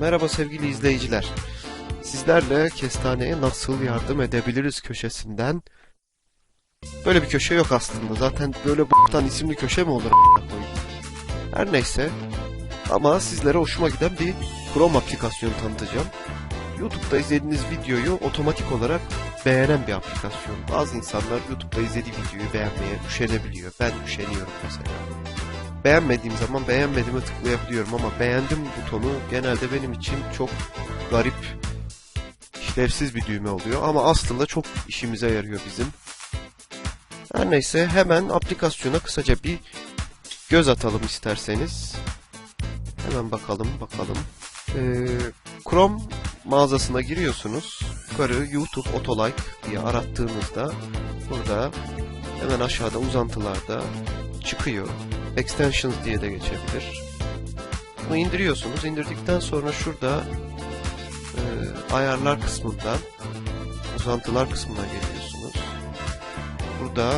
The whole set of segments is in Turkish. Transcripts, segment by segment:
Merhaba sevgili izleyiciler. Sizlerle kestaneye nasıl yardım edebiliriz köşesinden. Böyle bir köşe yok aslında. Zaten böyle boktan isimli köşe mi olur? Her neyse. Ama sizlere hoşuma giden bir Chrome aplikasyonu tanıtacağım. YouTube'da izlediğiniz videoyu otomatik olarak beğenen bir aplikasyon. Bazı insanlar YouTube'da izlediği videoyu beğenmeye üşenebiliyor. Ben üşeniyorum mesela. Beğenmediğim zaman beğenmediğime tıklayabiliyorum ama beğendim butonu genelde benim için çok garip, işlevsiz bir düğme oluyor ama aslında çok işimize yarıyor bizim. Her neyse hemen aplikasyona kısaca bir göz atalım isterseniz. Hemen bakalım bakalım. Ee, Chrome mağazasına giriyorsunuz. Yukarı YouTube Autolike diye arattığınızda burada hemen aşağıda uzantılarda çıkıyor. Extensions diye de geçebilir. Bunu indiriyorsunuz. İndirdikten sonra şurada e, ayarlar kısmından uzantılar kısmına geliyorsunuz. Burada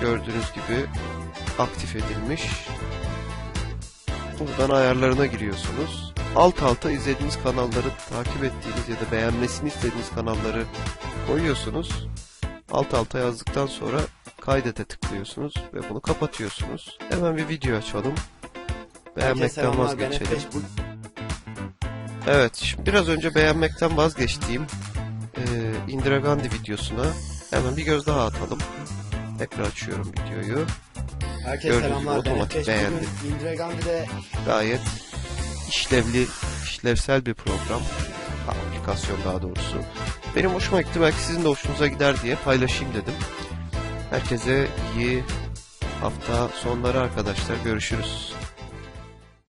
gördüğünüz gibi aktif edilmiş. Buradan ayarlarına giriyorsunuz. Alt alta izlediğiniz kanalları takip ettiğiniz ya da beğenmesini istediğiniz kanalları koyuyorsunuz. Alt alta yazdıktan sonra kaydete tıklıyorsunuz ve bunu kapatıyorsunuz. Hemen bir video açalım. Beğenmekten vazgeçelim. F5 bu- Evet, şimdi biraz önce beğenmekten vazgeçtiğim e, Indira Gandhi videosuna hemen bir göz daha atalım. Tekrar açıyorum videoyu. Herkese Gördüğünüz selamlar. gibi otomatik F5 beğendi. bugün Indira Gandhi'de Gayet işlevli, işlevsel bir program. Aplikasyon daha doğrusu. Benim hoşuma gitti. Belki sizin de hoşunuza gider diye paylaşayım dedim. Herkese iyi hafta sonları arkadaşlar. Görüşürüz.